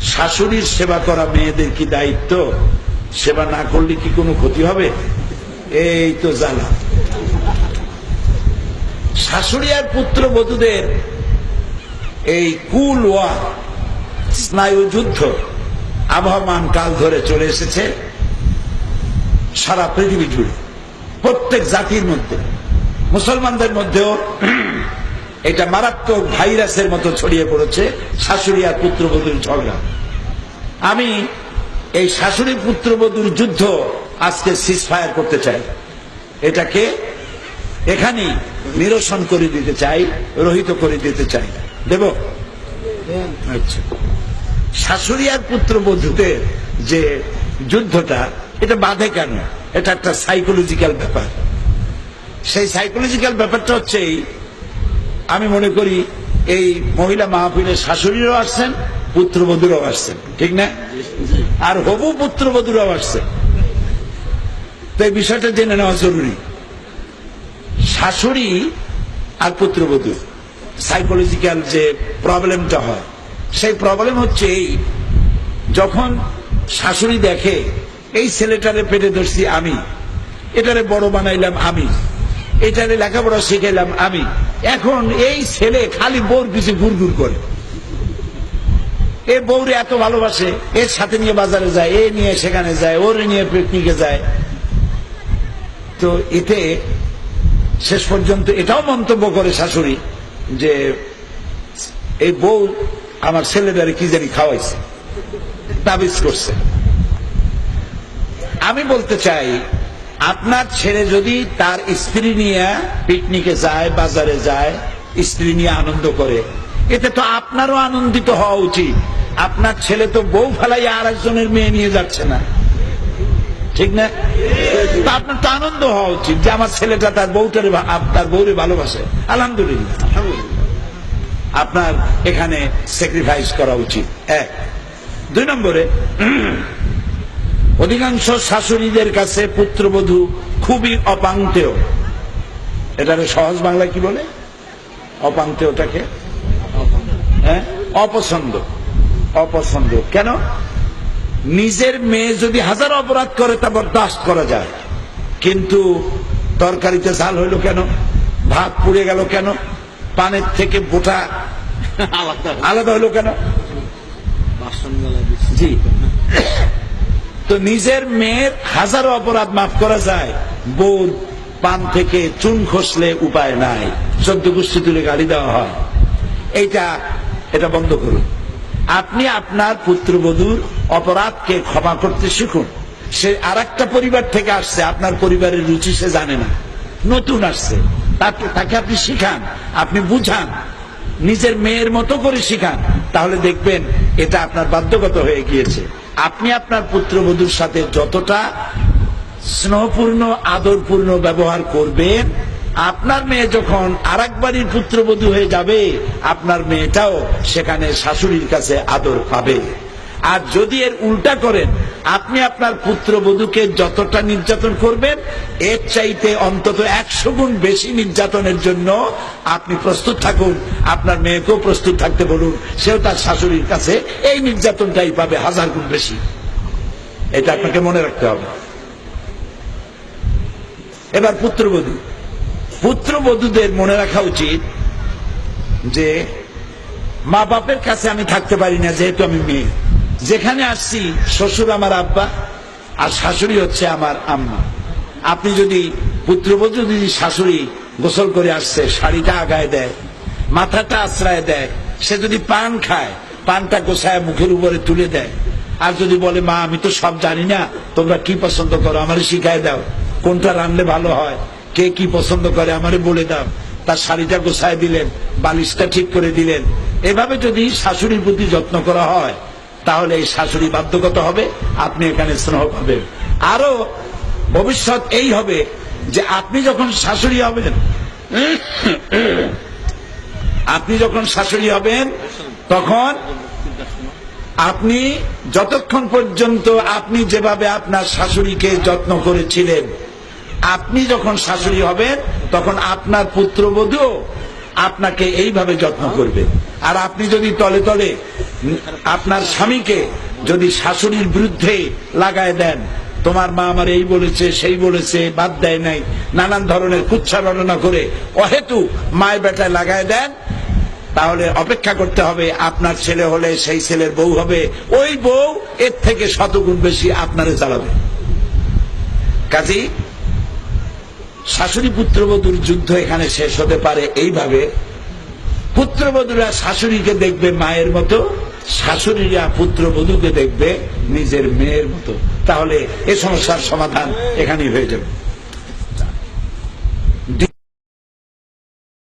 শাশুড়ির সেবা করা মেয়েদের কি দায়িত্ব? সেবা না করলে কি কোনো ক্ষতি হবে? এই তো জানা শাশুড়ি আর পুত্র বধূদের এই কুল ওয়া, স্নায়ু যুদ্ধ, আবহমান কাল ধরে চলে এসেছে সারা পৃথিবী জুড়ে। প্রত্যেক জাতির মধ্যে, মুসলমানদের মধ্যেও এটা মারাত্মক ভাইরাসের মতো ছড়িয়ে পড়েছে শাশুড়ি আর পুত্রবধূর ঝগড়া। আমি এই শাশুড়ি পুত্রবধূর যুদ্ধ আজকে সিজ ফায়ার করতে চাই। এটাকে এখানেই নিরসন করে দিতে চাই রহিত করে দিতে চাই। দেব? আচ্ছা। শাশুড়ি আর পুত্রবধূদের যে যুদ্ধটা এটা বাধে কেন? এটা একটা সাইকোলজিক্যাল ব্যাপার। সেই সাইকোলজিক্যাল ব্যাপারটা হচ্ছে এই, আমি মনে করি এই মহিলা মাহফিলের শাশুড়িরও আসছেন, পুত্রবধূরাও আসছেন, ঠিক না? আর হবু পুত্রবধূরাও আসছেন তো এই বিষয়টা জেনে নেওয়া জরুরি। শাশুড়ি আর পুত্রবধূ সাইকোলজিক্যাল যে প্রবলেমটা হয়, সেই প্রবলেম হচ্ছে এই, যখন শাশুড়ি দেখে, এই ছেলেটারে পেটে ধরছি আমি, এটারে বড় বানাইলাম আমি। এটারে লেখাপড়া শিখাইলাম আমি। এখন এই ছেলে খালি বউর পিছু গুড় করে। এ বউরে এত ভালোবাসে, এর সাথে নিয়ে বাজারে যায়, এ নিয়ে সেখানে যায়, ওরে নিয়ে পিকনিকে যায়। তো এতে শেষ পর্যন্ত এটাও মন্তব্য করে শাশুড়ি যে, এই বউ আমার ছেলেটারে কি জানি খাওয়াইছে, তাবিজ করছে। আমি বলতে চাই আপনার ছেলে যদি তার স্ত্রী নিয়ে পিকনিকে যায়, বাজারে যায়, স্ত্রী নিয়ে আনন্দ করে, এতে তো আপনারও আনন্দিত হওয়া উচিত। আপনার ছেলে তো বউ ফেলাই আর একজনের মেয়ে নিয়ে যাচ্ছে না। ঠিক না? তা আপনার তো আনন্দ হওয়া উচিত যে আমার ছেলেটা তার বউটারে তার বউরে ভালোবাসে। আলহামদুলিল্লাহ। আপনার এখানে স্যাক্রিফাইস করা উচিত। এক। দুই নম্বরে অধিকাংশ শাশুড়িদের কাছে পুত্রবধূ খুবই অপাঙ্ক্তেয় এটাকে সহজ বাংলা কি বলে? অপাঙ্ক্তেয়টাকে হ্যাঁ? অপছন্দ। অপছন্দ। কেন? নিজের মেয়ে যদি হাজার অপরাধ করে তা বরদাস্ত করা যায়। কিন্তু তরকারিতে ঝাল হইল কেন? ভাত পুড়ে গেল কেন? পানের থেকে বোটা আলাদা। হলো কেন? জি। তো নিজের মেয়ের হাজারো অপরাধ মাফ করা যায়। বউর পান থেকে চুন খসলে উপায় নাই। চোদ্দ গোষ্ঠী তুলে গাড়ি দেওয়া হয়। এইটা, এটা বন্ধ করুন। আপনি আপনার পুত্রবধূর অপরাধকে ক্ষমা করতে শিখুন। সে আর পরিবার থেকে আসছে, আপনার পরিবারের রুচি সে জানে না। নতুন আসছে। তাকে তাকে আপনি শিখান, আপনি বুঝান। নিজের মেয়ের মতো করে শিখান। তাহলে দেখবেন এটা আপনার বাধ্যগত হয়ে গিয়েছে। আপনি আপনার পুত্রবধূর সাথে যতটা স্নেহপূর্ণ, আদরপূর্ণ ব্যবহার করবেন, আপনার মেয়ে যখন আর বাড়ির পুত্রবধূ হয়ে যাবে, আপনার মেয়েটাও সেখানে শাশুড়ির কাছে আদর পাবে। আর যদি এর উল্টা করেন আপনি আপনার পুত্রবধূকে যতটা নির্যাতন করবেন, এর চাইতে অন্তত একশো গুণ বেশি নির্যাতনের জন্য আপনি প্রস্তুত থাকুন। আপনার মেয়েকেও প্রস্তুত থাকতে বলুন। সেও তার শাশুড়ির কাছে এই নির্যাতনটাই পাবে হাজার গুণ বেশি। এটা আপনাকে মনে রাখতে হবে। এবার পুত্রবধূ। পুত্রবধূদের মনে রাখা উচিত যে মা বাপের কাছে আমি থাকতে পারি না, যেহেতু আমি মেয়ে। যেখানে আসছি, শ্বশুর আমার আব্বা, আর শাশুড়ি হচ্ছে আমার আম্মা। আপনি যদি পুত্রবধূ যদি শাশুড়ি গোসল করে আসছে, শাড়িটা আগায় দেয়, মাথাটা আশ্রয় দেয়, সে যদি পান খায়, পানটা গোছায় মুখের উপরে তুলে দেয়, আর যদি বলে, মা, আমি তো সব জানি না, তোমরা কি পছন্দ করো, আমারে শিখায় দাও, কোনটা রানলে ভালো হয়, কে কি পছন্দ করে, আমারে বলে দাও। তার শাড়িটা গোছায় দিলেন, বালিশটা ঠিক করে দিলেন। এভাবে যদি শাশুড়ির প্রতি যত্ন করা হয় তাহলে এই শাশুড়ি বাধ্যগত হবে, আপনি এখানে স্নেহ পাবেন। আরও ভবিষ্যৎ এই হবে যে আপনি যখন শাশুড়ি হবেন, আপনি যখন শাশুড়ি হবেন, তখন আপনি যতক্ষণ পর্যন্ত আপনি যেভাবে আপনার শাশুড়িকে যত্ন করেছিলেন, আপনি যখন শাশুড়ি হবেন, তখন আপনার পুত্রবধূ আপনাকে এইভাবে যত্ন করবে। আর আপনি যদি তলে তলে আপনার স্বামীকে যদি শাশুড়ির বিরুদ্ধে লাগায় দেন, তোমার মা আমার এই বলেছে, সেই বলেছে, বাদ দেয় নাই, নানান ধরনের কুচ্ছা বর্ণনা করে অহেতু মায়ের বেটায় লাগায় দেন, তাহলে অপেক্ষা করতে হবে, আপনার ছেলে হলে সেই ছেলের বউ হবে, ওই বউ এর থেকে শতগুণ বেশি আপনারে চালাবে। কাজী শাশুড়ি পুত্রবধূর যুদ্ধ এখানে শেষ হতে পারে এইভাবে। পুত্রবধূরা শাশুড়িকে দেখবে মায়ের মতো, শাশুড়িরা পুত্রবধূকে দেখবে নিজের মেয়ের মতো। তাহলে এ সমস্যার সমাধান এখানেই হয়ে যাবে।